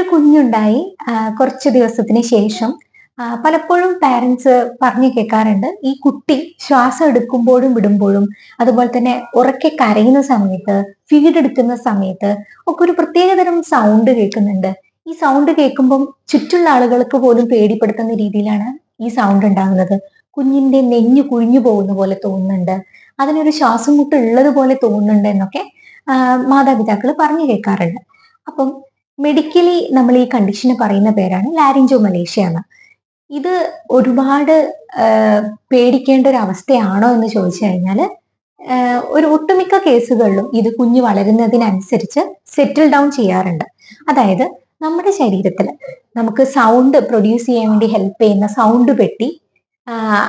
ഒരു കുഞ്ഞുണ്ടായി കുറച്ച് ദിവസത്തിന് ശേഷം. പലപ്പോഴും പാരന്റ്സ് പറഞ്ഞു കേൾക്കാറുണ്ട് ഈ കുട്ടി ശ്വാസം എടുക്കുമ്പോഴും വിടുമ്പോഴും അതുപോലെ തന്നെ ഉറക്കെ കരയുന്ന സമയത്ത് ഫീഡ് എടുക്കുന്ന സമയത്ത് ഒക്കെ ഒരു പ്രത്യേകതരം സൗണ്ട് കേൾക്കുന്നുണ്ട്. ഈ സൗണ്ട് കേൾക്കുമ്പം ചുറ്റുള്ള ആളുകൾക്ക് പോലും പേടിപ്പെടുത്തുന്ന രീതിയിലാണ് ഈ സൗണ്ട് ഉണ്ടാകുന്നത്. കുഞ്ഞിന്റെ നെഞ്ഞു കുഴിഞ്ഞു പോകുന്ന പോലെ തോന്നുന്നുണ്ട്. അതിനൊരു ശ്വാസം മുട്ട് ഉള്ളത് പോലെ തോന്നുന്നുണ്ട് എന്നൊക്കെ മാതാപിതാക്കൾ പറഞ്ഞു കേൾക്കാറുണ്ട്. അപ്പം മെഡിക്കലി നമ്മൾ ഈ കണ്ടീഷന് പറയുന്ന പേരാണ് ലാരിഞ്ചോ മലേഷ്യ എന്ന് ഇത് ഒരുപാട് പേടിക്കേണ്ട ഒരു അവസ്ഥയാണോ എന്ന് ചോദിച്ചു കഴിഞ്ഞാൽ ഒരു ഒട്ടുമിക്ക കേസുകളിലും ഇത് കുഞ്ഞ് വളരുന്നതിനനുസരിച്ച് സെറ്റിൽ ഡൗൺ ചെയ്യാറുണ്ട്. അതായത് നമ്മുടെ ശരീരത്തിൽ നമുക്ക് സൗണ്ട് പ്രൊഡ്യൂസ് ചെയ്യാൻ വേണ്ടി ഹെൽപ്പ് ചെയ്യുന്ന സൗണ്ട് പെട്ടി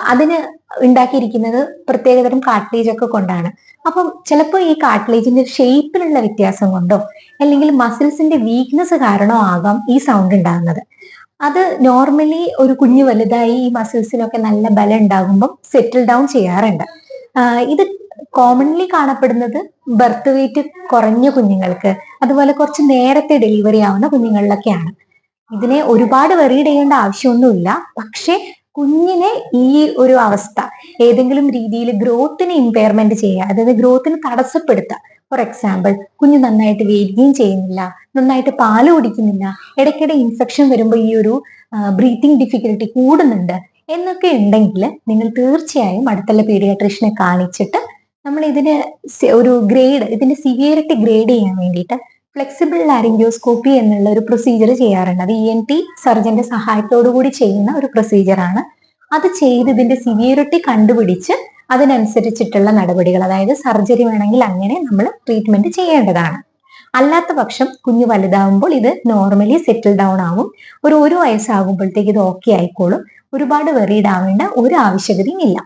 അതിന് ഉണ്ടാക്കിയിരിക്കുന്നത് പ്രത്യേകതരം കാർട്ടിലേജ് ഒക്കെ കൊണ്ടാണ്. അപ്പം ചിലപ്പോൾ ഈ കാർട്ടിലേജിന്റെ ഷേപ്പിലുള്ള വ്യത്യാസം കൊണ്ടോ അല്ലെങ്കിൽ മസിൽസിന്റെ വീക്ക്നെസ് കാരണോ ആകാം ഈ സൗണ്ട് ഉണ്ടാകുന്നത്. അത് നോർമലി ഒരു കുഞ്ഞ് വലുതായി ഈ മസിൽസിനൊക്കെ നല്ല ബലം ഉണ്ടാകുമ്പം സെറ്റിൽ ഡൗൺ ചെയ്യാറുണ്ട്. ഇത് കോമൺലി കാണപ്പെടുന്നത് ബർത്ത് വെയിറ്റ് കുറഞ്ഞ കുഞ്ഞുങ്ങൾക്ക് അതുപോലെ കുറച്ച് നേരത്തെ ഡെലിവറി ആവുന്ന കുഞ്ഞുങ്ങളിലൊക്കെയാണ്. ഇതിനെ ഒരുപാട് വെറീഡ് ചെയ്യേണ്ട ആവശ്യമൊന്നുമില്ല. പക്ഷേ കുഞ്ഞിനെ ഈ ഒരു അവസ്ഥ ഏതെങ്കിലും രീതിയിൽ ഗ്രോത്തിന് ഇമ്പയർമെന്റ് ചെയ്യുക അതായത് ഗ്രോത്തിന് തടസ്സപ്പെടുത്തുക. ഫോർ എക്സാമ്പിൾ കുഞ്ഞ് നന്നായിട്ട് വേരുകയും ചെയ്യുന്നില്ല നന്നായിട്ട് പാൽ കുടിക്കുന്നില്ല ഇടയ്ക്കിടെ ഇൻഫെക്ഷൻ വരുമ്പോൾ ഈ ഒരു ബ്രീത്തിങ് ഡിഫിക്കൽട്ടി കൂടുന്നുണ്ട് എന്നൊക്കെ ഉണ്ടെങ്കിൽ നിങ്ങൾ തീർച്ചയായും അടുത്തുള്ള പീഡിയാട്രീഷനെ കാണിച്ചിട്ട് നമ്മൾ ഇതിന് ഒരു ഗ്രേഡ് ഇതിന്റെ സിവിയറിറ്റി ഗ്രേഡ് ചെയ്യാൻ വേണ്ടിയിട്ട് ഫ്ലെക്സിബിൾ ലാരിംഗോസ്കോപ്പി എന്നുള്ള ഒരു പ്രൊസീജിയർ ചെയ്യാറുണ്ട്. അത് ഇ എൻ ടി സർജന്റെ കൂടി ചെയ്യുന്ന ഒരു പ്രൊസീജിയറാണ് അത് ചെയ്ത് ഇതിന്റെ സിവിയറിറ്റി കണ്ടുപിടിച്ച് അതിനനുസരിച്ചിട്ടുള്ള നടപടികൾ അതായത് സർജറി വേണമെങ്കിൽ അങ്ങനെ നമ്മൾ ട്രീറ്റ്മെന്റ് ചെയ്യേണ്ടതാണ്. അല്ലാത്ത പക്ഷം കുഞ്ഞ് വലുതാവുമ്പോൾ ഇത് നോർമലി സെറ്റിൽ ഡൗൺ ആവും. ഒരു ഒരു വയസ്സാകുമ്പോഴത്തേക്ക് ഇത് ഓക്കെ ആയിക്കോളും. ഒരുപാട് വെറീഡ് ആവേണ്ട ഒരു ആവശ്യകതയും ഇല്ല.